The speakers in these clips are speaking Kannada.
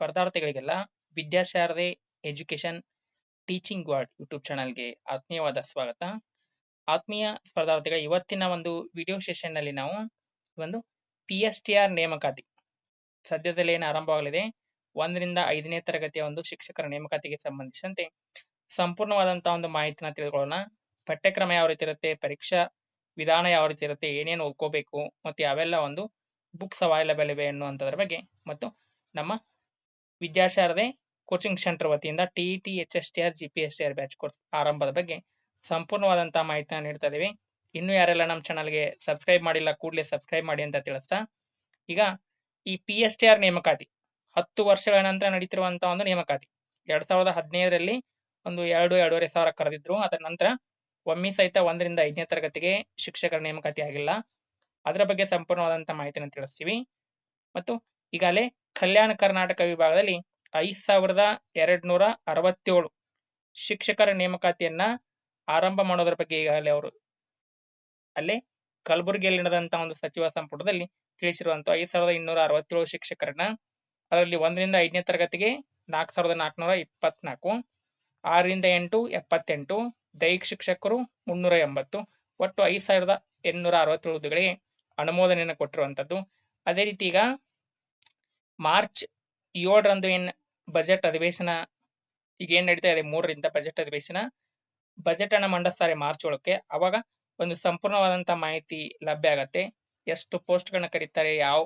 ಸ್ಪರ್ಧಾರ್ಥಿಗಳಿಗೆಲ್ಲ Vidyasharade education teaching word YouTube ಚಾನಲ್ಗೆ ಆತ್ಮೀಯವಾದ ಸ್ವಾಗತ. ಆತ್ಮೀಯ ಸ್ಪರ್ಧಾರ್ಥಿಗಳ ಇವತ್ತಿನ ಒಂದು ವಿಡಿಯೋ ಸೆಷನ್ನಲ್ಲಿ ನಾವು ಒಂದು ಪಿ ಎಸ್ ಟಿ ಆರ್ ನೇಮಕಾತಿ. ಸದ್ಯದಲ್ಲಿ ಏನು ಆರಂಭವಾಗಲಿದೆ? ಒಂದರಿಂದ ಐದನೇ ತರಗತಿಯ ಒಂದು ಶಿಕ್ಷಕರ ನೇಮಕಾತಿಗೆ ಸಂಬಂಧಿಸಿದಂತೆ ಸಂಪೂರ್ಣವಾದಂತಹ ಒಂದು ಮಾಹಿತಿನ ತಿಳಿದುಕೊಳ್ಳೋಣ. ಪಠ್ಯಕ್ರಮ ಯಾವ ರೀತಿ ಇರುತ್ತೆ? ಪರೀಕ್ಷಾ ವಿಧಾನ ಯಾವ ರೀತಿ ಇರುತ್ತೆ? ಏನೇನು ಓದ್ಕೋಬೇಕು? ಮತ್ತೆ ಯಾವೆಲ್ಲ ಒಂದು ಬುಕ್ಸ್ ಅವೈಲಬಲ್ ಇವೆ ಅನ್ನುವಂಥದ್ರ ಬಗ್ಗೆ ಮತ್ತು ನಮ್ಮ ವಿದ್ಯಾಶಾರದೆ ಕೋಚಿಂಗ್ ಸೆಂಟರ್ ವತಿಯಿಂದ T T H S T R G P S T R batch course ಆರಂಭದ ಬಗ್ಗೆ ಸಂಪೂರ್ಣವಾದಂತಹ ಮಾಹಿತಿನ ನೀಡ್ತಾ ಇದೀವಿ. ಇನ್ನು ಯಾರೆಲ್ಲ ನಮ್ಮ ಚಾನಲ್ಗೆ ಸಬ್ಸ್ಕ್ರೈಬ್ ಮಾಡಿಲ್ಲ, ಕೂಡಲೇ ಸಬ್ಸ್ಕ್ರೈಬ್ ಮಾಡಿ ಅಂತ ತಿಳಿಸ್ತಾ. ಈಗ ಈ ಪಿ ಎಸ್ ಟಿ ಆರ್ ನೇಮಕಾತಿ, ಹತ್ತು ವರ್ಷಗಳ ನಂತರ ನಡೀತಿರುವಂತಹ ಒಂದು ನೇಮಕಾತಿ. ಎರಡ್ ಸಾವಿರದ ಹದಿನೈದರಲ್ಲಿ ಒಂದು ಎರಡು, ಎರಡೂವರೆ ಸಾವಿರ ಕರೆದಿದ್ರು. ಅದರ ನಂತರ ಒಮ್ಮೆ ಸಹಿತ ಒಂದರಿಂದ ಐದನೇ ತರಗತಿಗೆ ಶಿಕ್ಷಕರ ನೇಮಕಾತಿ ಆಗಿಲ್ಲ. ಅದರ ಬಗ್ಗೆ ಸಂಪೂರ್ಣವಾದಂತಹ ಮಾಹಿತಿನ ತಿಳಿಸ್ತೀವಿ. ಮತ್ತು ಈಗಾಗಲೇ ಕಲ್ಯಾಣ ಕರ್ನಾಟಕ ವಿಭಾಗದಲ್ಲಿ ಐದ್ ಸಾವಿರದ ಎರಡ್ ನೂರ ಅರವತ್ತೇಳು ಶಿಕ್ಷಕರ ನೇಮಕಾತಿಯನ್ನ ಆರಂಭ ಮಾಡೋದ್ರ ಬಗ್ಗೆ ಈಗಾಗಲೇ ಅವರು ಅಲ್ಲೇ ಕಲಬುರಗಿಯಲ್ಲಿ ನಡೆದಂತಹ ಒಂದು ಸಚಿವ ಸಂಪುಟದಲ್ಲಿ ತಿಳಿಸಿರುವಂತಹ ಐದ್ ಸಾವಿರದ ಇನ್ನೂರ ಅರವತ್ತೇಳು ಶಿಕ್ಷಕರನ್ನ ಅದರಲ್ಲಿ ಒಂದರಿಂದ ಐದನೇ ತರಗತಿಗೆ ನಾಲ್ಕು ಸಾವಿರದ ನಾಲ್ಕುನೂರ ಇಪ್ಪತ್ನಾಲ್ಕು, ಆರರಿಂದ ಎಂಟು, ಎಪ್ಪತ್ತೆಂಟು, ದೈಹಿಕ ಶಿಕ್ಷಕರು ಮುನ್ನೂರ ಎಂಬತ್ತು, ಒಟ್ಟು ಐದು ಸಾವಿರದ ಎಂಟುನೂರ ಅರವತ್ತೇಳು ಹುದ್ದೆಗಳಿಗೆ ಅನುಮೋದನೆಯನ್ನು ಕೊಟ್ಟಿರುವಂತದ್ದು. ಅದೇ ರೀತಿ ಈಗ ಮಾರ್ಚ್ ಏಳರಂದು ಏನ್ ಬಜೆಟ್ ಅಧಿವೇಶನ ಈಗ ಏನ್ ನಡೀತಾ ಇದೆ? ಮೂರರಿಂದ ಬಜೆಟ್ ಅಧಿವೇಶನ. ಬಜೆಟ್ ಅನ್ನ ಮಂಡಿಸ್ತಾರೆ ಮಾರ್ಚ್ ಒಳಕ್ಕೆ ಅವಾಗ ಒಂದು ಸಂಪೂರ್ಣವಾದಂತ ಮಾಹಿತಿ ಲಭ್ಯ ಆಗತ್ತೆ. ಎಷ್ಟು ಪೋಸ್ಟ್ ಗಳನ್ನ ಕರೀತಾರೆ, ಯಾವ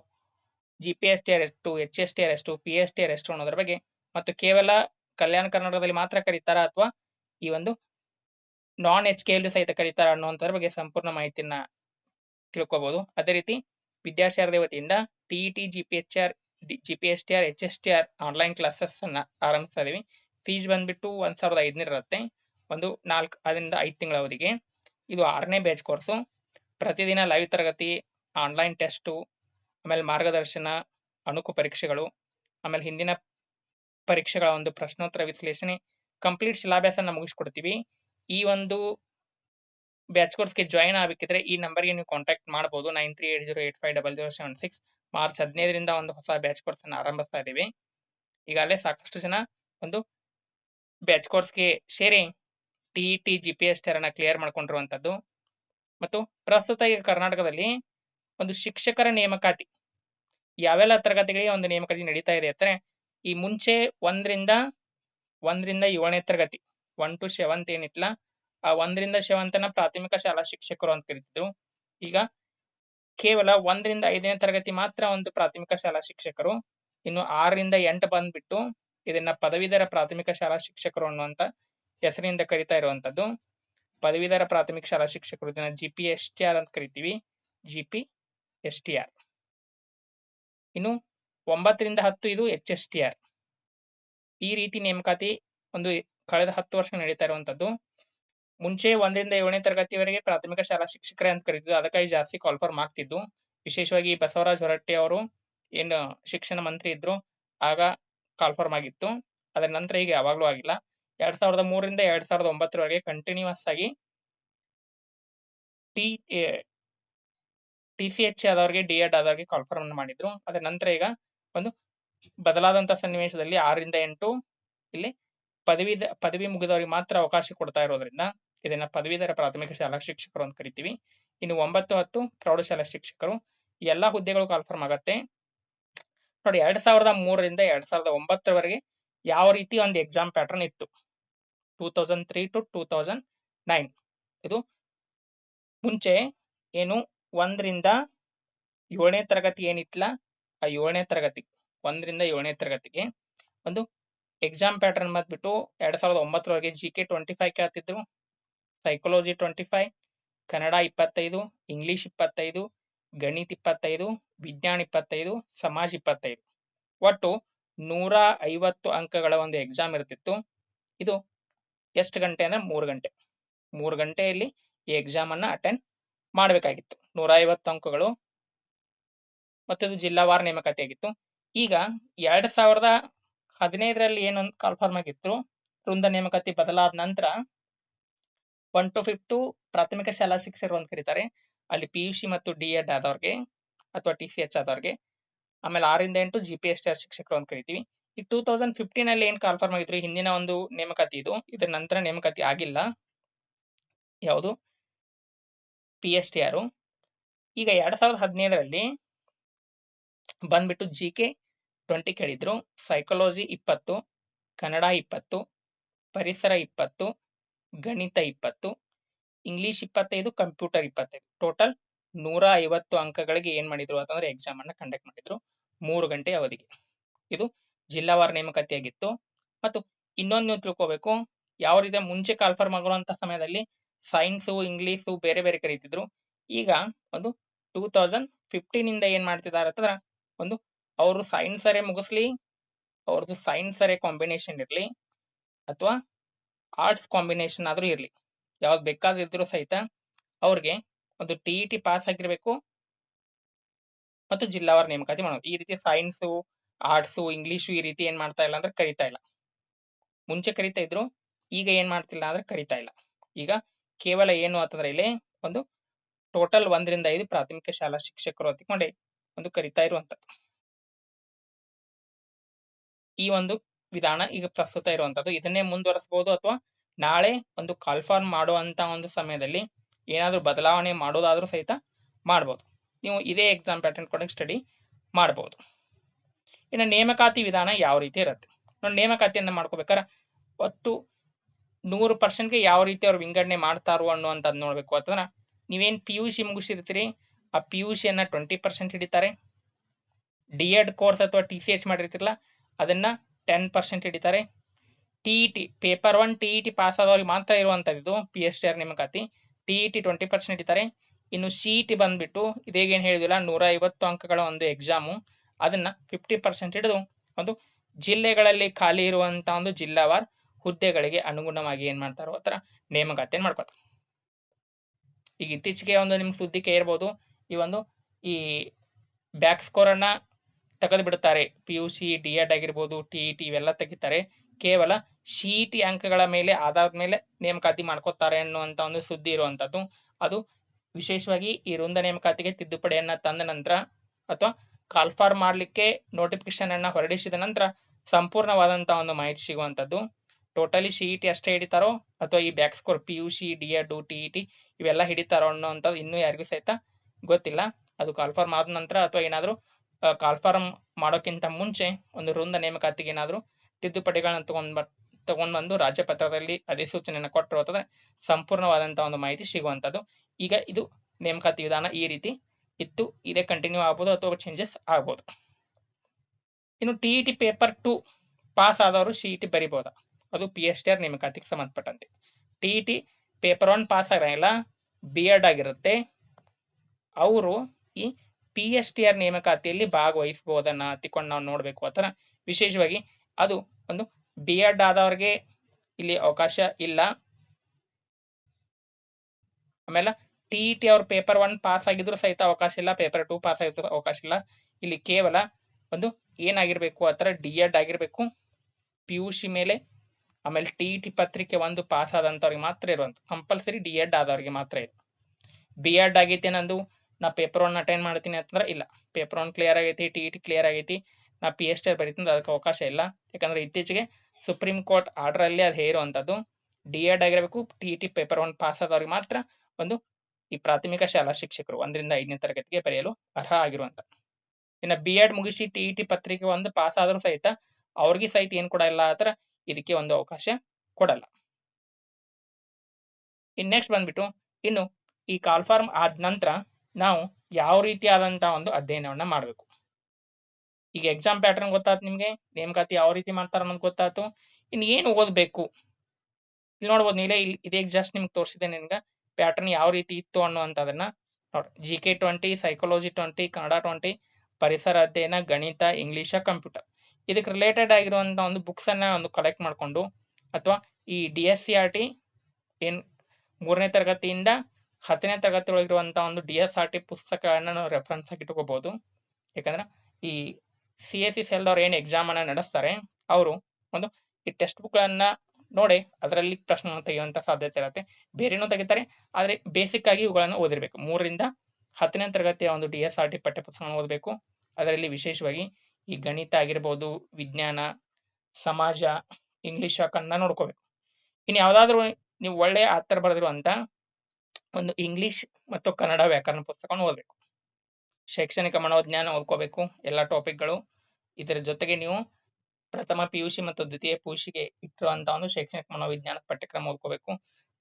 G P S T R ಎಷ್ಟು ಎಚ್ ಎಸ್ ಟಿ ಆರ್ ಎಷ್ಟು ಪಿ ಎಸ್ ಟಿ ಆರ್ ಎಷ್ಟು ಅನ್ನೋದ್ರ ಬಗ್ಗೆ ಮತ್ತು ಕೇವಲ ಕಲ್ಯಾಣ ಕರ್ನಾಟಕದಲ್ಲಿ ಮಾತ್ರ ಕರೀತಾರ ಅಥವಾ ಈ ಒಂದು ನಾನ್ ಎಚ್ ಕೆ ಸಹಿತ ಕರೀತಾರ ಅನ್ನುವಂಥದ್ರ ಬಗ್ಗೆ ಸಂಪೂರ್ಣ ಮಾಹಿತಿಯನ್ನ ತಿಳ್ಕೋಬಹುದು ಅದೇ ರೀತಿ ವಿದ್ಯಾಶಾರದೆ ವತಿಯಿಂದ TET G P H R G P S T R H S T R online classes ಅನ್ನ ಆರಂಭಿಸ್ತಾ ಇದೀವಿ. ಫೀಸ್ ಬಂದ್ಬಿಟ್ಟು ಒಂದ್ ಸಾವಿರದ ಐದುನೂರ ಇರುತ್ತೆ. ಒಂದು ನಾಲ್ಕು ಅದರಿಂದ ಐದು ತಿಂಗಳ ಅವಧಿಗೆ. ಇದು ಆರನೇ ಬ್ಯಾಚ್ ಕೋರ್ಸು ಪ್ರತಿದಿನ ಲೈವ್ ತರಗತಿ ಆನ್ಲೈನ್ ಟೆಸ್ಟು ಆಮೇಲೆ ಮಾರ್ಗದರ್ಶನ ಅಣುಕು ಪರೀಕ್ಷೆಗಳು, ಆಮೇಲೆ ಹಿಂದಿನ ಪರೀಕ್ಷೆಗಳ ಒಂದು ಪ್ರಶ್ನೋತ್ತರ ವಿಶ್ಲೇಷಣೆ ಕಂಪ್ಲೀಟ್ ಶಿಲಾಭ್ಯಾಸ ಮುಗಿಸ್ಕೊಡ್ತೀವಿ. ಈ ಒಂದು ಬ್ಯಾಚ್ ಕೋರ್ಸ್ಗೆ ಜಾಯಿನ್ ಆಗಬೇಕಿದ್ರೆ ಈ ನಂಬರ್ಗೆ ನೀವು ಕಾಂಟ್ಯಾಕ್ಟ್ ಮಾಡಬಹುದು nine three eight zero eight five double zero seven six March ಹದಿನೈದರಿಂದ ಒಂದು ಹೊಸ ಬ್ಯಾಚ್ ಕೋರ್ಸ್ ಅನ್ನು ಆರಂಭಿಸ್ತಾ ಇದ್ದೀವಿ. ಈಗಾಗಲೇ ಸಾಕಷ್ಟು ಜನ ಒಂದು ಬ್ಯಾಚ್ ಕೋರ್ಸ್ಗೆ ಸೇರಿ T T G P S ಟೆರನ್ನ clear ಮಾಡ್ಕೊಂಡಿರುವಂಥದ್ದು. ಮತ್ತು ಪ್ರಸ್ತುತ ಈಗ ಕರ್ನಾಟಕದಲ್ಲಿ ಒಂದು ಶಿಕ್ಷಕರ ನೇಮಕಾತಿ. ಯಾವೆಲ್ಲ ತರಗತಿಗಳಿಗೆ ಒಂದು ನೇಮಕಾತಿ ನಡೀತಾ ಇದೆ ಅಂದ್ರೆ ಈ ಮುಂಚೆ ಒಂದರಿಂದ ಒಂದರಿಂದ ಏಳನೇ ತರಗತಿ ಒನ್ ಟು ಸೆವೆಂತ್ ಏನಿತ್ತಲ್ಲ, ಆ ಒಂದರಿಂದ ಸೆವೆಂತನ ಪ್ರಾಥಮಿಕ ಶಾಲಾ ಶಿಕ್ಷಕರು ಅಂತ ಕರಿತಿದ್ರು. ಈಗ ಕೇವಲ ಒಂದರಿಂದ ಐದನೇ ತರಗತಿ ಮಾತ್ರ ಒಂದು ಪ್ರಾಥಮಿಕ ಶಾಲಾ ಶಿಕ್ಷಕರು, ಇನ್ನು ಆರರಿಂದ ಎಂಟು ಬಂದ್ಬಿಟ್ಟು ಇದನ್ನ ಪದವೀಧರ ಪ್ರಾಥಮಿಕ ಶಾಲಾ ಶಿಕ್ಷಕರು ಅನ್ನುವಂತ ಹೆಸರಿನಿಂದ ಕರಿತಾ ಇರುವಂತದ್ದು. ಪದವೀಧರ ಪ್ರಾಥಮಿಕ ಶಾಲಾ ಶಿಕ್ಷಕರು ಇದನ್ನ G P S T R ಅಂತ ಕರಿತೀವಿ. G P S T R ಇನ್ನು ಒಂಬತ್ತರಿಂದ ಹತ್ತು ಇದು ಎಚ್ ಎಸ್ ಟಿ ಆರ್ ಈ ರೀತಿ ನೇಮಕಾತಿ ಒಂದು ಕಳೆದ ಹತ್ತು ವರ್ಷ ನಡೀತಾ ಇರುವಂತದ್ದು. ಮುಂಚೆ ಒಂದರಿಂದ ಏಳನೇ ತರಗತಿವರೆಗೆ ಪ್ರಾಥಮಿಕ ಶಾಲಾ ಶಿಕ್ಷಕರೇ ಅಂತ ಕರೀತಿದ್ರು. ಅದಕ್ಕಾಗಿ ಜಾಸ್ತಿ ಕಾಲ್ ಫಾರ್ಮ್ ಆಗ್ತಿದ್ದು ವಿಶೇಷವಾಗಿ ಬಸವರಾಜ್ ಹೊರಟ್ಟಿ ಅವರು ಏನು ಶಿಕ್ಷಣ ಮಂತ್ರಿ ಇದ್ರು, ಆಗ ಕಾಲ್ ಫಾರ್ಮ್ ಆಗಿತ್ತು ಅದರ ನಂತರ ಈಗ ಯಾವಾಗ್ಲೂ ಆಗಿಲ್ಲ. ಎರಡ್ ಸಾವಿರದ ಮೂರರಿಂದ ಎರಡ್ ಸಾವಿರದ ಒಂಬತ್ತರವರೆಗೆ ಕಂಟಿನ್ಯೂಸ್ ಆಗಿ ಟಿ ಟಿ ಸಿ ಎಚ್ ಆದವ್ರಿಗೆ ಡಿ ಎಡ್ ಆದವ್ರಿಗೆ ಕಾಲ್ಫಾರ್ಮ್ ಮಾಡಿದ್ರು. ಅದರ ನಂತರ ಈಗ ಒಂದು ಬದಲಾದಂತ ಸನ್ನಿವೇಶದಲ್ಲಿ ಆರರಿಂದ ಎಂಟು, ಇಲ್ಲಿ ಪದವಿ ಪದವಿ ಮುಗಿದವರಿಗೆ ಮಾತ್ರ ಅವಕಾಶ ಕೊಡ್ತಾ ಇರೋದ್ರಿಂದ ಇದನ್ನ ಪದವೀಧರ ಪ್ರಾಥಮಿಕ ಶಾಲಾ ಶಿಕ್ಷಕರು ಅಂತ ಕರಿತೀವಿ. ಇನ್ನು ಒಂಬತ್ತು ಹತ್ತು ಪ್ರೌಢಶಾಲಾ ಶಿಕ್ಷಕರು. ಎಲ್ಲಾ ಹುದ್ದೆಗಳು ಕನ್ಫರ್ಮ್ ಆಗತ್ತೆ. ನೋಡಿ, ಎರಡ್ ಸಾವಿರದ ಮೂರರಿಂದ ಎರಡ್ ಸಾವಿರದ ಒಂಬತ್ತರವರೆಗೆ ಯಾವ ರೀತಿ ಒಂದು ಎಕ್ಸಾಮ್ ಪ್ಯಾಟರ್ನ್ ಇತ್ತು? Two thousand three to two thousand nine. ಇದು ಮುಂಚೆ ಏನು ಒಂದರಿಂದ ಏಳನೇ ತರಗತಿ ಏನಿತ್ತಲ್ಲ ಆ ಏಳನೇ ತರಗತಿ, ಒಂದರಿಂದ ಏಳನೇ ತರಗತಿಗೆ ಒಂದು ಎಕ್ಸಾಮ್ ಪ್ಯಾಟರ್ನ್ ಬಂದ್ಬಿಟ್ಟು ಎರಡ್ ಸಾವಿರದ ಒಂಬತ್ತರವರೆಗೆ ಜಿ ಕೆ ಟ್ವೆಂಟಿ ಫೈವ್ ಕೇಳ್ತಿದ್ರು. ಸೈಕಾಲಜಿ ಟ್ವೆಂಟಿ ಫೈವ್ ಕನ್ನಡ ಇಪ್ಪತ್ತೈದು ಇಂಗ್ಲಿಷ್ ಇಪ್ಪತ್ತೈದು ಗಣಿತ ಇಪ್ಪತ್ತೈದು, ವಿಜ್ಞಾನ ಇಪ್ಪತ್ತೈದು, ಸಮಾಜ ಇಪ್ಪತ್ತೈದು. ಒಟ್ಟು ನೂರ ಐವತ್ತು ಅಂಕಗಳ ಒಂದು ಎಕ್ಸಾಮ್ ಇರ್ತಿತ್ತು. ಇದು ಎಷ್ಟು ಗಂಟೆ ಅಂದ್ರೆ ಮೂರು ಗಂಟೆ. ಮೂರು ಗಂಟೆಯಲ್ಲಿ ಈ ಎಕ್ಸಾಮ್ ಅನ್ನ ಅಟೆಂಡ್ ಮಾಡಬೇಕಾಗಿತ್ತು. ನೂರ ಐವತ್ತು ಅಂಕಗಳು. ಮತ್ತು ಇದು ಜಿಲ್ಲಾವಾರ ನೇಮಕಾತಿ ಆಗಿತ್ತು ಈಗ ಎರಡ್ ಸಾವಿರದ ಹದಿನೈದರಲ್ಲಿ ಏನೊಂದು ಕಾಲ್ಫಾರ್ಮ್ ಆಗಿತ್ತು. ವೃಂದ ನೇಮಕಾತಿ ಬದಲಾದ ನಂತರ ಒನ್ ಟು ಫಿಫ್ತ್ ಪ್ರಾಥಮಿಕ ಶಾಲಾ ಶಿಕ್ಷಕರು ಅಂತ ಕರೀತಾರೆ. ಅಲ್ಲಿ ಪಿ ಯು ಸಿ ಮತ್ತು ಡಿ ಎಡ್ ಆದವ್ರಿಗೆ ಅಥವಾ ಟಿ ಸಿ ಎಚ್ ಆದವ್ರಿಗೆ. ಆಮೇಲೆ ಆರಿಂದ ಎಂಟು G P S T R ಶಿಕ್ಷಕರು ಅಂತ ಕರಿತೀವಿ. ಈಗ ಟೂ ತೌಸಂಡ್ ಫಿಫ್ಟೀನ್ ಅಲ್ಲಿ ಏನ್ ಕಾಲ್ಫಾರ್ಮ್ ಆಗಿದ್ರು? ಹಿಂದಿನ ಒಂದು ನೇಮಕಾತಿ ಇದು. ಇದ್ರ ನಂತರ ನೇಮಕಾತಿ ಆಗಿಲ್ಲ. ಯಾವುದು? ಪಿ ಎಸ್ ಟಿ ಆರ್ ಈಗ ಎರಡ್ ಸಾವಿರದ ಹದಿನೈದರಲ್ಲಿ ಬಂದ್ಬಿಟ್ಟು ಜಿ ಕೆ ಟ್ವೆಂಟಿ ಕೇಳಿದ್ರು. ಸೈಕಾಲಜಿ ಇಪ್ಪತ್ತು ಕನ್ನಡ ಇಪ್ಪತ್ತು, ಪರಿಸರ ಇಪ್ಪತ್ತು ಗಣಿತ ಇಪ್ಪತ್ತು ಇಂಗ್ಲಿಷ್ ಇಪ್ಪತ್ತೈದು ಕಂಪ್ಯೂಟರ್ ಇಪ್ಪತ್ತೈದು. ಟೋಟಲ್ ನೂರ ಐವತ್ತು ಅಂಕಗಳಿಗೆ ಏನ್ ಮಾಡಿದ್ರು ಅಂತಂದ್ರೆ ಎಕ್ಸಾಮ್ ಅನ್ನ ಕಂಡಕ್ಟ್ ಮಾಡಿದ್ರು. ಮೂರು ಗಂಟೆ ಅವಧಿಗೆ. ಇದು ಜಿಲ್ಲಾವಾರ ನೇಮಕಾತಿಯಾಗಿತ್ತು. ಮತ್ತು ಇನ್ನೊಂದು ನೀವು ತಿಳ್ಕೋಬೇಕು, ಯಾವ ರೀತಿ ಮುಂಚೆ ಕಾಲ್ಫರ್ಮ್ ಆಗಿರುವಂತಹ ಸಮಯದಲ್ಲಿ ಸೈನ್ಸು ಇಂಗ್ಲಿಷು ಬೇರೆ ಬೇರೆ ಕರೀತಿದ್ರು. ಈಗ ಒಂದು ಟೂ ತೌಸಂಡ್ ಫಿಫ್ಟೀನ್ ಇಂದ ಏನ್ ಮಾಡ್ತಿದ್ದಾರೆ ಅಂತಂದ್ರ ಒಂದು ಅವರು ಸೈನ್ಸ್ ಅರೇ ಮುಗಿಸ್ಲಿ, ಅವ್ರದ್ದು ಸೈನ್ಸ್ ಅರೇ ಕಾಂಬಿನೇಷನ್ ಇರಲಿ, ಅಥವಾ ಆರ್ಟ್ಸ್ ಕಾಂಬಿನೇಷನ್ ಆದ್ರೂ ಇರ್ಲಿ. ಯಾವ್ದು ಬೇಕಾದಿದ್ರು ಸಹಿತ ಅವ್ರಿಗೆ ಒಂದು ಟಿ ಇ ಟಿ ಪಾಸ್ ಆಗಿರ್ಬೇಕು. ಮತ್ತು ಜಿಲ್ಲಾವಾರು ನೇಮಕಾತಿ ಮಾಡೋದು. ಈ ರೀತಿ ಸೈನ್ಸು ಆರ್ಟ್ಸು ಇಂಗ್ಲಿಷು ಈ ರೀತಿ ಏನ್ ಮಾಡ್ತಾ ಇಲ್ಲ ಅಂದ್ರೆ ಕರಿತಾ ಇಲ್ಲ. ಮುಂಚೆ ಕರಿತಾ ಇದ್ರು, ಈಗ ಏನ್ ಮಾಡ್ತಿಲ್ಲ ಅಂದ್ರೆ ಕರಿತಾ ಇಲ್ಲ. ಈಗ ಕೇವಲ ಏನು ಅಂತಂದ್ರೆ ಇಲ್ಲಿ ಒಂದು ಟೋಟಲ್ ಒಂದರಿಂದ ಐದು ಪ್ರಾಥಮಿಕ ಶಾಲಾ ಶಿಕ್ಷಕರು ಹತ್ತಿಕೊಂಡೆ ಒಂದು ಕರಿತಾ ಇರುವಂತ ಈ ಒಂದು ವಿಧಾನ ಈಗ ಪ್ರಸ್ತುತ ಇರುವಂತದ್ದು. ಇದನ್ನೇ ಮುಂದುವರಿಸಬಹುದು ಅಥವಾ ನಾಳೆ ಒಂದು ಕಾಲ್ಫಾರ್ಮ್ ಮಾಡುವಂತ ಒಂದು ಸಮಯದಲ್ಲಿ ಏನಾದ್ರೂ ಬದಲಾವಣೆ ಮಾಡೋದಾದ್ರೂ ಸಹಿತ ಮಾಡ್ಬೋದು. ನೀವು ಇದೇ ಎಕ್ಸಾಮ್ ಪ್ಯಾಟರ್ನ್ ಕೂಡ ಸ್ಟಡಿ ಮಾಡ್ಬೋದು. ಇನ್ನು ನೇಮಕಾತಿ ವಿಧಾನ ಯಾವ ರೀತಿ ಇರುತ್ತೆ? ನೋಡಿ, ನೇಮಕಾತಿಯನ್ನ ಮಾಡ್ಕೋಬೇಕಾದ್ರೆ ಒಟ್ಟು ನೂರು ಪರ್ಸೆಂಟ್ಗೆ ಯಾವ ರೀತಿ ಅವ್ರು ವಿಂಗಡಣೆ ಮಾಡ್ತಾರೋ ಅನ್ನುವಂಥದ್ದು ನೋಡ್ಬೇಕು. ಅಂತಂದ್ರೆ ನೀವೇನು ಪಿ ಯು ಸಿ ಮುಗಿಸಿರ್ತೀರಿ, ಆ ಪಿ ಯು ಸಿಯನ್ನು ಟ್ವೆಂಟಿ ಪರ್ಸೆಂಟ್ ಹಿಡಿತಾರೆ. ಡಿ ಎಡ್ ಕೋರ್ಸ್ ಅಥವಾ ಟಿ ಸಿ ಎಚ್ ಮಾಡಿರ್ತಿರಲ್ಲ, ಅದನ್ನ ಟೆನ್ ಪರ್ಸೆಂಟ್ ಹಿಡಿತಾರೆ. T E T paper one T E T pass ಆದವ್ರಿಗೆ ಮಾತ್ರ ಇರುವಂತದ್ದು ಪಿ ಎಸ್ ಟಿ ಆರ್ ನೇಮಕಾತಿ T E T twenty percent ಹಿಡಿತಾರೆ. ಇನ್ನು ಸಿ ಇ ಟಿ ಬಂದ್ಬಿಟ್ಟು ಇದೇಗೇನು ಹೇಳಿದಿಲ್ಲ ನೂರ ಐವತ್ತು ಅಂಕಗಳ ಒಂದು ಎಕ್ಸಾಮು ಅದನ್ನ ಫಿಫ್ಟಿ ಪರ್ಸೆಂಟ್ ಹಿಡಿದು ಒಂದು ಜಿಲ್ಲೆಗಳಲ್ಲಿ ಖಾಲಿ ಇರುವಂತ ಒಂದು ಜಿಲ್ಲಾವಾರ್ ಹುದ್ದೆಗಳಿಗೆ ಅನುಗುಣವಾಗಿ ಏನ್ ಮಾಡ್ತಾರೋ ಆತರ ನೇಮಕಾತಿಯನ್ನು ಮಾಡ್ಕೋತಾರೆ ಈಗ ಇತ್ತೀಚೆಗೆ ಒಂದು ನಿಮ್ಗೆ ಸುದ್ದಿ ಕೇಳಿರ್ಬೋದು ಈ ಒಂದು ಈ ಬ್ಯಾಕ್ ಸ್ಕೋರ್ ಅನ್ನ ತೆಗೆದು ಬಿಡುತ್ತಾರೆ P U C D Ed ಆಗಿರ್ಬೋದು, ಟಿ ಇ ಟಿ ಇವೆಲ್ಲ ತೆಗಿತಾರೆ. ಕೇವಲ ಸಿ ಟಿ ಅಂಕಗಳ ಮೇಲೆ ಆಧಾರದ ಮೇಲೆ ನೇಮಕಾತಿ ಮಾಡ್ಕೋತಾರೆ ಅನ್ನುವಂತ ಒಂದು ಸುದ್ದಿ ಇರುವಂತದ್ದು ಅದು ವಿಶೇಷವಾಗಿ ಈ ವೃಂದ ನೇಮಕಾತಿಗೆ ತಿದ್ದುಪಡಿಯನ್ನ ತಂದ ನಂತರ ಅಥವಾ ಕಾಲ್ಫಾರ್ ಮಾಡ್ಲಿಕ್ಕೆ ನೋಟಿಫಿಕೇಶನ್ ಅನ್ನ ಹೊರಡಿಸಿದ ನಂತರ ಸಂಪೂರ್ಣವಾದಂತ ಒಂದು ಮಾಹಿತಿ ಸಿಗುವಂತದ್ದು ಟೋಟಲಿ ಸಿ ಇ ಅಷ್ಟೇ ಹಿಡಿತಾರೋ ಅಥವಾ ಈ back score P U C D Ed, T E T ಇವೆಲ್ಲ ಹಿಡಿತಾರೋ ಅನ್ನೋಂಥದ್ದು ಇನ್ನೂ ಯಾರಿಗೂ ಸಹಿತ ಗೊತ್ತಿಲ್ಲ. ಅದು ಕಾಲ್ಫಾರ್ಮ್ ಆದ ನಂತರ ಅಥವಾ ಏನಾದ್ರು ಕಾಲ್ಫಾರ್ಮ್ ಮಾಡೋಕ್ಕಿಂತ ಮುಂಚೆ ಒಂದು ವೃಂದ ನೇಮಕಾತಿಗೆ ಏನಾದರೂ ತಿದ್ದುಪಡಿಗಳನ್ನ ತಗೊಂಡ್ ತಗೊಂಡ್ ಬಂದು ರಾಜ್ಯಪತ್ರದಲ್ಲಿ ಅಧಿಸೂಚನೆಯನ್ನು ಕೊಟ್ಟರು ಅಂತಂದ್ರೆ ಸಂಪೂರ್ಣವಾದಂತ ಒಂದು ಮಾಹಿತಿ ಸಿಗುವಂತದ್ದು. ಈಗ ಇದು ನೇಮಕಾತಿ ವಿಧಾನ ಈ ರೀತಿ ಇತ್ತು. ಇದೇ ಕಂಟಿನ್ಯೂ ಆಗ್ಬೋದು ಅಥವಾ ಚೇಂಜಸ್ ಆಗ್ಬೋದು. ಇನ್ನು T E T paper two pass ಆದವರು ಸಿ ಇ ಟಿ ಅದು ಪಿ ಎಸ್ ಟಿ ಆರ್ ನೇಮಕಾತಿಗೆ ಸಂಬಂಧಪಟ್ಟಂತೆ. T E T paper one pass ಆಗಿರಂಗಿಲ್ಲ B Ed ಆಗಿರುತ್ತೆ. ಅವರು ಈ ಪಿ ಎಸ್ ಟಿ ಆರ್ ನೇಮಕಾತಿಯಲ್ಲಿ ಭಾಗವಹಿಸಬಹುದನ್ನ ಹತ್ತಿಕೊಂಡು ನಾವು ನೋಡ್ಬೇಕು. ಆತರ ವಿಶೇಷವಾಗಿ ಅದು ಒಂದು ಬಿ ಎಡ್ ಆದವ್ರಿಗೆ ಇಲ್ಲಿ ಅವಕಾಶ ಇಲ್ಲ. ಆಮೇಲೆ ಟಿ ಟಿ ಅವ್ರ ಪೇಪರ್ ಒನ್ ಪಾಸ್ ಆಗಿದ್ರು ಸಹಿತ ಅವಕಾಶ ಇಲ್ಲ. ಪೇಪರ್ ಟೂ ಪಾಸ್ ಆಗಿದ್ರು ಅವಕಾಶ ಇಲ್ಲ. ಇಲ್ಲಿ ಕೇವಲ ಒಂದು ಏನಾಗಿರ್ಬೇಕು? ಆತರ ಡಿ ಎಡ್ ಆಗಿರ್ಬೇಕು. ಪಿ ಯು ಸಿ ಮೇಲೆ ಆಮೇಲೆ ಟಿ ಟಿ ಪತ್ರಿಕೆ ಒಂದು ಪಾಸ್ ಆದಂತವ್ರಿಗೆ ಮಾತ್ರ ಇರುವಂತ ಕಂಪಲ್ಸರಿ ಡಿ ಎಡ್ ಆದವ್ರಿಗೆ ಮಾತ್ರ ಇದೆ ಬಿ ಎಡ್ ಆಗೈತೆ ನಾ ಪೇಪರ್ ಒನ್ ಅಟೆಂಡ್ ಮಾಡ್ತೀನಿ ಅಂತಂದ್ರೆ ಇಲ್ಲ. ಪೇಪರ್ ಒನ್ ಕ್ಲಿಯರ್ ಆಗೈತಿ ಟಿ ಇ ಟಿ ಕ್ಲಿಯರ್ ಆಗೈತಿ. ನಾ ಪಿ ಎಚ್ ಡಿ ಬರೀತೀನಿ, ಅದಕ್ಕೆ ಅವಕಾಶ ಇಲ್ಲ. ಯಾಕಂದ್ರೆ ಇತ್ತೀಚೆಗೆ ಸುಪ್ರೀಂ ಕೋರ್ಟ್ ಆರ್ಡರ್ ಅಲ್ಲಿ ಅದು ಹೇರುವಂಥದ್ದು. ಡಿ ಎಡ್ ಆಗಿರಬೇಕು T E T paper one pass ಆದವ್ರಿಗೆ ಮಾತ್ರ ಒಂದು ಈ ಪ್ರಾಥಮಿಕ ಶಾಲಾ ಶಿಕ್ಷಕರು ಒಂದರಿಂದ ಐದನೇ ತರಗತಿಗೆ ಬರೆಯಲು ಅರ್ಹ ಆಗಿರುವಂತ. ಇನ್ನು ಬಿ ಎಡ್ ಮುಗಿಸಿ ಟಿ ಇ ಟಿ ಪತ್ರಿಕೆ ಒಂದು ಪಾಸ್ ಆದರೂ ಸಹಿತ ಅವ್ರಿಗೆ ಸಹಿತ ಏನ್ ಕೊಡಲ್ಲ ಆತರ ಇದಕ್ಕೆ ಒಂದು ಅವಕಾಶ ಕೊಡಲ್ಲ. ಇನ್ ನೆಕ್ಸ್ಟ್ ಬಂದ್ಬಿಟ್ಟು, ಇನ್ನು ಈ ಕಾಲ್ಫಾರ್ಮ್ ಆದ ನಂತರ ನಾವು ಯಾವ ರೀತಿಯಾದಂತಹ ಒಂದು ಅಧ್ಯಯನವನ್ನ ಮಾಡಬೇಕು. ಈಗ ಎಕ್ಸಾಮ್ ಪ್ಯಾಟರ್ನ್ ಗೊತ್ತಾಯ್ತು ನಿಮ್ಗೆ, ನೇಮಕಾತಿ ಯಾವ ರೀತಿ ಮಾಡ್ತಾರ ಅನ್ನೋದು ಗೊತ್ತಾಯ್ತು. ಇನ್ನು ಏನು ಓದ್ಬೇಕು? ಇಲ್ಲಿ ನೋಡ್ಬೋದು ನೀಲೇ, ಇಲ್ಲಿ ಇದೇ ಜಸ್ಟ್ ನಿಮ್ಗೆ ತೋರಿಸಿದೆ ನಿಮ್ಗೆ ಪ್ಯಾಟರ್ನ್ ಯಾವ ರೀತಿ ಇತ್ತು ಅನ್ನುವಂಥದ್ದನ್ನ ನೋಡಿ. G K twenty psychology twenty Kannada twenty ಪರಿಸರ ಅಧ್ಯಯನ, ಗಣಿತ ಇಂಗ್ಲಿಷ ಕಂಪ್ಯೂಟರ್ ಇದಕ್ಕೆ ರಿಲೇಟೆಡ್ ಆಗಿರುವಂತ ಒಂದು ಬುಕ್ಸ್ ಅನ್ನ ಒಂದು ಕಲೆಕ್ಟ್ ಮಾಡ್ಕೊಂಡು, ಅಥವಾ ಈ D S C R T ಏನ್ ಮೂರನೇ ತರಗತಿಯಿಂದ ಹತ್ತನೇ ತರಗತಿ ಒಳಗಿರುವಂತ ಒಂದು ಡಿ ಎಸ್ ಆರ್ ಟಿ ಪುಸ್ತಕಗಳನ್ನ ನಾವು ರೆಫರೆನ್ಸ್ ಆಗಿ ಇಟ್ಕೋಬಹುದು ಯಾಕಂದ್ರೆ ಈ ಸಿ ಎಸ್ ಸಿ ಸೆಲ್ದವ್ರು ಏನ್ ಎಕ್ಸಾಮ್ ಅನ್ನ ನಡೆಸ್ತಾರೆ, ಅವರು ಒಂದು ಈ ಟೆಕ್ಸ್ಟ್ ಬುಕ್ ಗಳನ್ನ ನೋಡಿ ಅದರಲ್ಲಿ ಪ್ರಶ್ನೆ ತೆಗೆಯುವಂತ ಸಾಧ್ಯತೆ ಇರುತ್ತೆ. ಬೇರೆನೂ ತೆಗಿತಾರೆ, ಆದ್ರೆ ಬೇಸಿಕ್ ಆಗಿ ಇವುಗಳನ್ನು ಓದಿರ್ಬೇಕು. ಮೂರರಿಂದ ಹತ್ತನೇ ತರಗತಿಯ ಒಂದು ಡಿ ಎಸ್ ಆರ್ ಟಿ ಪಠ್ಯ ಪುಸ್ತಕ ಓದಬೇಕು. ಅದರಲ್ಲಿ ವಿಶೇಷವಾಗಿ ಈ ಗಣಿತ ಆಗಿರ್ಬೋದು, ವಿಜ್ಞಾನ, ಸಮಾಜ, ಇಂಗ್ಲಿಷ್, ಕನ್ನಡ ನೋಡ್ಕೋಬೇಕು. ಇನ್ನು ಯಾವ್ದಾದ್ರು ನೀವು ಒಳ್ಳೆಯ ಆತರ ಬರೆದಿರುವಂತ ಒಂದು ಇಂಗ್ಲಿಷ್ ಮತ್ತು ಕನ್ನಡ ವ್ಯಾಕರಣ ಪುಸ್ತಕವನ್ನು ಓದಬೇಕು. ಶೈಕ್ಷಣಿಕ ಮನೋಜ್ಞಾನ ಓದ್ಕೋಬೇಕು. ಎಲ್ಲ ಟಾಪಿಕ್ಗಳು ಇದರ ಜೊತೆಗೆ ನೀವು ಪ್ರಥಮ ಪಿ ಯು ಸಿ ಮತ್ತು ದ್ವಿತೀಯ ಪಿ ಯು ಸಿಗೆ ಇಟ್ಟಿರುವಂತ ಒಂದು ಶೈಕ್ಷಣಿಕ ಮನೋವಿಜ್ಞಾನ ಪಠ್ಯಕ್ರಮ ಓದ್ಕೋಬೇಕು.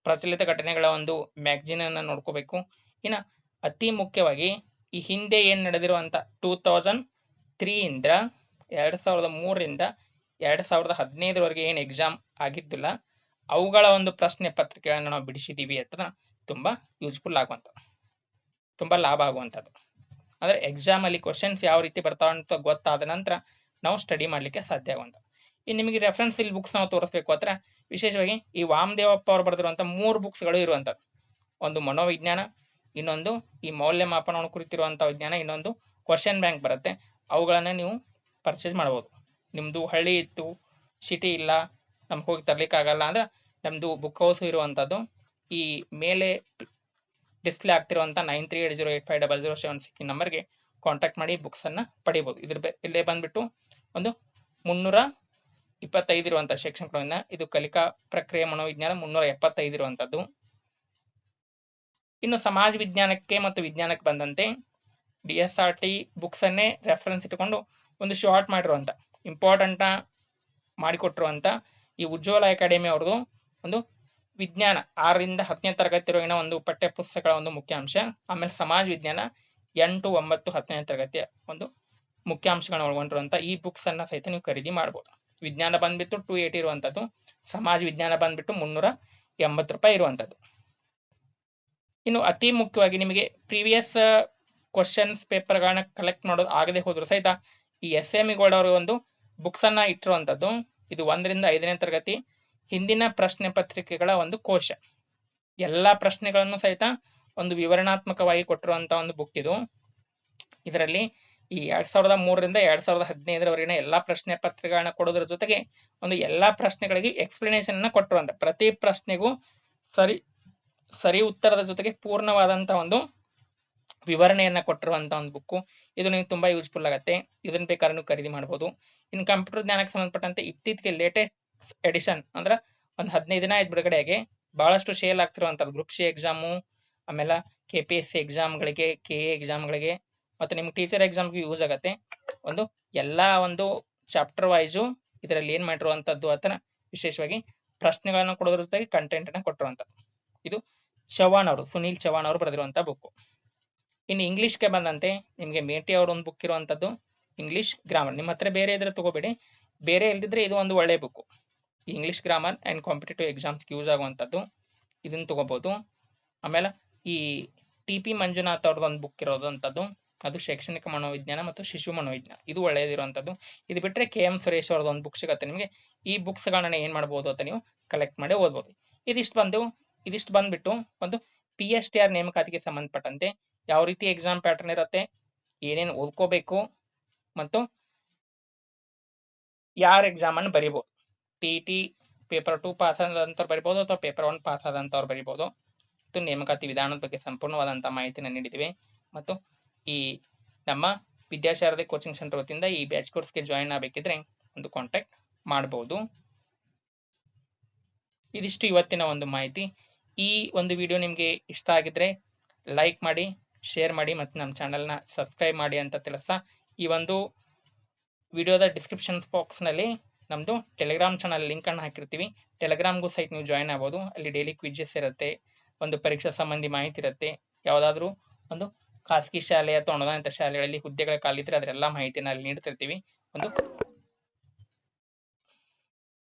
ಪ್ರಚಲಿತ ಘಟನೆಗಳ ಒಂದು ಮ್ಯಾಗಜಿನ್ ಅನ್ನ ನೋಡ್ಕೋಬೇಕು. ಇನ್ನ ಅತಿ ಮುಖ್ಯವಾಗಿ ಈ ಹಿಂದೆ ಏನ್ ನಡೆದಿರುವಂತ ಟೂ ತೌಸಂಡ್ ತ್ರೀ ಇಂದ ಎರಡ್ ಸಾವಿರದ ಮೂರರಿಂದ ಎರಡ್ ಸಾವಿರದ ಹದಿನೈದರವರೆಗೆ ಏನ್ ಎಕ್ಸಾಮ್ ಆಗಿದ್ದಿಲ್ಲ. ಅವುಗಳ ಒಂದು ಪ್ರಶ್ನೆ ಪತ್ರಿಕೆಯನ್ನು ನಾವು ಬಿಡಿಸಿದೀವಿ ಅಂತ ತುಂಬಾ ಯೂಸ್ಫುಲ್ ಆಗುವಂತ ತುಂಬಾ ಲಾಭ ಆಗುವಂಥದ್ದು. ಅಂದ್ರೆ ಎಕ್ಸಾಮ್ ಅಲ್ಲಿ ಕ್ವಶನ್ಸ್ ಯಾವ ರೀತಿ ಬರ್ತಾವ ಅಂತ ಗೊತ್ತಾದ ನಂತರ ನಾವು ಸ್ಟಡಿ ಮಾಡ್ಲಿಕ್ಕೆ ಸಾಧ್ಯ ಆಗುವಂತ ಇನ್ನು ನಿಮಗೆ ರೆಫರೆನ್ಸ್ ಇಲ್ಲಿ ಬುಕ್ಸ್ ನಾವು ತೋರಿಸ್ಬೇಕು ಅಂದ್ರೆ ವಿಶೇಷವಾಗಿ ಈ ವಾಮದೇವಪ್ಪ ಅವರು ಬರೆದಿರುವಂತ ಮೂರು ಬುಕ್ಸ್ಗಳು ಇರುವಂತದ್ದು ಒಂದು ಮನೋವಿಜ್ಞಾನ, ಇನ್ನೊಂದು ಈ ಮೌಲ್ಯಮಾಪನವನ್ನು ಕುರಿತಿರುವಂತಹ ವಿಜ್ಞಾನ, ಇನ್ನೊಂದು ಕ್ವಶನ್ ಬ್ಯಾಂಕ್ ಬರುತ್ತೆ. ಅವುಗಳನ್ನ ನೀವು ಪರ್ಚೇಸ್ ಮಾಡಬಹುದು ನಿಮ್ದು ಹಳ್ಳಿ ಇತ್ತು ಸಿಟಿ ಇಲ್ಲ, ನಮ್ಗೆ ಹೋಗಿ ತರ್ಲಿಕ್ಕೆ ಆಗಲ್ಲ ಅಂದ್ರೆ ನಮ್ದು ಬುಕ್ ಹೌಸ್ ಇರುವಂತದ್ದು ಈ ಮೇಲೆ display ಆಗ್ತಿರುವಂತ nine three eight zero eight five double zero seven six ನಂಬರ್ಗೆ ಕಾಂಟ್ಯಾಕ್ಟ್ ಮಾಡಿ ಬುಕ್ಸ್ ಅನ್ನ ಪಡಿಬಹುದು ಇದ್ರ ಇಲ್ಲೇ ಬಂದ್ಬಿಟ್ಟು ಒಂದು ಮುನ್ನೂರ ಇಪ್ಪತ್ತೈದು ಇರುವಂತಹ ಶೈಕ್ಷಣಿಕ ಇದು ಕಲಿಕಾ ಪ್ರಕ್ರಿಯೆ ಮನೋವಿಜ್ಞಾನ ಮುನ್ನೂರ ಎಪ್ಪತ್ತೈದು ಇರುವಂತದ್ದು. ಇನ್ನು ಸಮಾಜ ವಿಜ್ಞಾನಕ್ಕೆ ಮತ್ತು ವಿಜ್ಞಾನಕ್ಕೆ ಬಂದಂತೆ D S R T books ಅನ್ನೇ ರೆಫರೆನ್ಸ್ ಇಟ್ಟುಕೊಂಡು ಒಂದು ಶಾರ್ಟ್ ಮಾಡಿರುವಂತ ಇಂಪಾರ್ಟೆಂಟ್ ಮಾಡಿಕೊಟ್ಟಿರುವಂತ ಈ ಉಜ್ವಲ ಅಕಾಡೆಮಿ ಅವ್ರದ್ದು ಒಂದು ವಿಜ್ಞಾನ ಆರರಿಂದ ಹತ್ತನೇ ತರಗತಿವರೆಗಿನ ಒಂದು ಪಠ್ಯ ಪುಸ್ತಕಗಳ ಒಂದು ಮುಖ್ಯಾಂಶ, ಆಮೇಲೆ ಸಮಾಜ ವಿಜ್ಞಾನ ಎಂಟು ಒಂಬತ್ತು ಹತ್ತನೇ ತರಗತಿಯ ಒಂದು ಮುಖ್ಯಾಂಶಗಳನ್ನ ಒಳಗೊಂಡಿರುವಂತಹ ಈ ಬುಕ್ಸ್ ಅನ್ನ ಸಹಿತ ನೀವು ಖರೀದಿ ಮಾಡಬಹುದು ವಿಜ್ಞಾನ ಬಂದ್ಬಿಟ್ಟು ಟೂ ಏಟಿ ಇರುವಂತದ್ದು, ಸಮಾಜ ವಿಜ್ಞಾನ ಬಂದ್ಬಿಟ್ಟು ಮುನ್ನೂರ ಎಂಬತ್ತು ರೂಪಾಯಿ ಇರುವಂತದ್ದು. ಇನ್ನು ಅತಿ ಮುಖ್ಯವಾಗಿ ನಿಮಗೆ ಪ್ರೀವಿಯಸ್ ಕ್ವಶನ್ಸ್ ಪೇಪರ್ಗಳನ್ನ ಕಲೆಕ್ಟ್ ಮಾಡೋದು ಆಗದೆ ಹೋದ್ರು ಸಹಿತ ಈ ಎಸ್ ಎಂ ಅವರು ಒಂದು ಬುಕ್ಸ್ ಅನ್ನ ಇಟ್ಟಿರುವಂತದ್ದು, ಇದು ಒಂದರಿಂದ ಐದನೇ ತರಗತಿ ಹಿಂದಿನ ಪ್ರಶ್ನೆ ಪತ್ರಿಕೆಗಳ ಒಂದು ಕೋಶ. ಎಲ್ಲಾ ಪ್ರಶ್ನೆಗಳನ್ನು ಸಹಿತ ಒಂದು ವಿವರಣಾತ್ಮಕವಾಗಿ ಕೊಟ್ಟಿರುವಂತ ಒಂದು ಬುಕ್ ಇದು. ಇದರಲ್ಲಿ ಈ ಎರಡ್ ಸಾವಿರದ ಮೂರರಿಂದ ಎರಡ್ ಸಾವಿರದ ಹದಿನೈದರವರೆಗಿನ ಎಲ್ಲಾ ಪ್ರಶ್ನೆ ಪತ್ರಿಕೆಗಳನ್ನ ಕೊಡೋದ್ರ ಜೊತೆಗೆ ಒಂದು ಎಲ್ಲಾ ಪ್ರಶ್ನೆಗಳಿಗೆ ಎಕ್ಸ್ಪ್ಲನೇಷನ್ ಅನ್ನ ಕೊಟ್ಟಿರುವಂತ, ಪ್ರತಿ ಪ್ರಶ್ನೆಗೂ ಸರಿ ಸರಿ ಉತ್ತರದ ಜೊತೆಗೆ ಪೂರ್ಣವಾದಂತ ಒಂದು ವಿವರಣೆಯನ್ನ ಕೊಟ್ಟಿರುವಂತ ಒಂದು ಬುಕ್ ಇದು ನಿಮ್ಗೆ ತುಂಬಾ ಯೂಸ್ಫುಲ್ ಆಗುತ್ತೆ. ಇದನ್ನ ಬೇಕಾದ್ರೂ ಖರೀದಿ ಮಾಡಬಹುದು ಇನ್ನು ಕಂಪ್ಯೂಟರ್ ಜ್ಞಾನಕ್ಕೆ ಸಂಬಂಧಪಟ್ಟಂತೆ ಇತ್ತೀಚೆಗೆ ಲೇಟೆಸ್ಟ್ ಎಡಿಷನ್ ಅಂದ್ರ ಒಂದ್ ಹದಿನೈದು ದಿನ ಆಯ್ತು ಬಿಡುಗಡೆಗೆ ಬಹಳಷ್ಟು ಶೇಲ್ ಆಗ್ತಿರುವಂತದ್ದು ಗ್ರೂಪ್ ಸಿ ಎಕ್ಸಾಮು ಆಮೇಲೆ ಕೆ ಪಿ ಎಸ್ ಸಿ ಎಕ್ಸಾಮ್ಗಳಿಗೆ ಕೆ ಎ ಎಕ್ಸಾಮ್ಗಳಿಗೆ ಮತ್ತೆ ನಿಮ್ಗೆ ಟೀಚರ್ ಎಕ್ಸಾಮ್ಗೆ ಯೂಸ್ ಆಗತ್ತೆ. ಒಂದು ಎಲ್ಲಾ ಒಂದು ಚಾಪ್ಟರ್ ವೈಸು ಇದರಲ್ಲಿ ಏನ್ ಮಾಡಿರುವಂತದ್ದು ಆತರ ವಿಶೇಷವಾಗಿ ಪ್ರಶ್ನೆಗಳನ್ನ ಕೊಡೋದ್ರ ಜೊತೆಗೆ ಕಂಟೆಂಟ್ ಅನ್ನ ಕೊಟ್ಟಿರುವಂತದ್ದು ಇದು ಚವಾಣ್ ಅವರು, ಸುನೀಲ್ ಚವಾಣ್ ಅವರು ಬರೆದಿರುವಂತ ಬುಕ್ ಇನ್ನು ಇಂಗ್ಲಿಷ್ಗೆ ಬಂದಂತೆ ನಿಮ್ಗೆ ಮೇಟಿ ಅವ್ರ ಒಂದು ಬುಕ್ ಇರುವಂತದ್ದು ಇಂಗ್ಲಿಷ್ ಗ್ರಾಮರ್ ನಿಮ್ಮ ಹತ್ರ ಬೇರೆ ಇದ್ರೆ ತಗೋಬೇಡಿ. ಬೇರೆ ಇಲ್ದಿದ್ರೆ ಇದು ಒಂದು ಒಳ್ಳೆ book English grammar and competitive exams use ಆಗುವಂಥದ್ದು ಇದನ್ನ ತೊಗೋಬೋದು. ಆಮೇಲೆ ಈ ಟಿ ಪಿ ಮಂಜುನಾಥ್ ಅವ್ರದ್ದು ಒಂದು ಬುಕ್ ಇರೋದಂಥದ್ದು ಅದು ಶೈಕ್ಷಣಿಕ ಮನೋವಿಜ್ಞಾನ ಮತ್ತು ಶಿಶು ಮನೋವಿಜ್ಞಾನ. ಇದು ಒಳ್ಳೆಯದಿರುವಂಥದ್ದು. ಇದು ಬಿಟ್ಟರೆ ಕೆ ಎಂ ಸುರೇಶ್ ಅವ್ರದ್ದು ಒಂದು ಬುಕ್ ಸಿಗತ್ತೆ ನಿಮಗೆ. ಈ ಬುಕ್ಸ್ಗಳನ್ನ ಗಳನ್ನ ಏನ್ ಮಾಡ್ಬೋದು ಅಂತ ನೀವು ಕಲೆಕ್ಟ್ ಮಾಡಿ ಓದ್ಬೋದು. ಇದಿಷ್ಟು ಬಂದು, ಇದಿಷ್ಟು ಬಂದ್ಬಿಟ್ಟು ಒಂದು ಪಿ ಎಸ್ ಟಿ ಆರ್ ನೇಮಕಾತಿಗೆ ಸಂಬಂಧಪಟ್ಟಂತೆ ಯಾವ ರೀತಿ ಎಕ್ಸಾಮ್ ಪ್ಯಾಟರ್ನ್ ಇರುತ್ತೆ, ಏನೇನು ಓದ್ಕೋಬೇಕು ಮತ್ತು ಯಾರ ಎಕ್ಸಾಮ್ ಅನ್ನು ಬರಿಬೋದು. T T paper two pass ಆದಂಥವ್ರು ಬರಿಬೋದು ಅಥವಾ ಪೇಪರ್ ಒನ್ ಪಾಸ್ ಆದಂಥವ್ರು ಬರಿಬೋದು. ಮತ್ತು ನೇಮಕಾತಿ ವಿಧಾನದ ಬಗ್ಗೆ ಸಂಪೂರ್ಣವಾದಂಥ ಮಾಹಿತಿಯನ್ನು ನೀಡಿದ್ದೀವಿ ಮತ್ತು ಈ ನಮ್ಮ ವಿದ್ಯಾಶಾರದೆ ಕೋಚಿಂಗ್ ಸೆಂಟರ್ ವತಿಯಿಂದ ಈ ಬ್ಯಾಚ್ ಕೋರ್ಸ್ಗೆ ಜಾಯಿನ್ ಆಗಬೇಕಿದ್ರೆ ಒಂದು ಕಾಂಟ್ಯಾಕ್ಟ್ ಮಾಡಬಹುದು ಇದಿಷ್ಟು ಇವತ್ತಿನ ಒಂದು ಮಾಹಿತಿ. ಈ ಒಂದು ವಿಡಿಯೋ ನಿಮಗೆ ಇಷ್ಟ ಆಗಿದ್ರೆ ಲೈಕ್ ಮಾಡಿ ಶೇರ್ ಮಾಡಿ ಮತ್ತು ನಮ್ಮ ಚಾನಲ್ನ ಸಬ್ಸ್ಕ್ರೈಬ್ ಮಾಡಿ ಅಂತ ತಿಳಿಸ್ತಾ ಈ ಒಂದು ವಿಡಿಯೋದ ಡಿಸ್ಕ್ರಿಪ್ಷನ್ ಬಾಕ್ಸ್ನಲ್ಲಿ ನಮ್ಮದು ಟೆಲಿಗ್ರಾಮ್ ಚಾನಲ್ ಲಿಂಕ್ ಅನ್ನು ಹಾಕಿರ್ತೀವಿ. ಟೆಲಿಗ್ರಾಮ್ಗೂ ಸಹಿತ ನೀವು ಜಾಯಿನ್ ಆಗ್ಬೋದು. ಅಲ್ಲಿ ಡೈಲಿ ಕ್ವಿಜಸ್ ಇರುತ್ತೆ, ಒಂದು ಪರೀಕ್ಷಾ ಸಂಬಂಧಿ ಮಾಹಿತಿ ಇರುತ್ತೆ, ಯಾವುದಾದ್ರೂ ಒಂದು ಖಾಸಗಿ ಶಾಲೆ ಅಥವಾ ಅನುದಾನಿತ ಶಾಲೆಗಳಲ್ಲಿ ಹುದ್ದೆಗಳ ಕಾಲಿದ್ರೆ ಅದರೆಲ್ಲ ಮಾಹಿತಿನ ಅಲ್ಲಿ ನೀಡ್ತಿರ್ತೀವಿ. ಒಂದು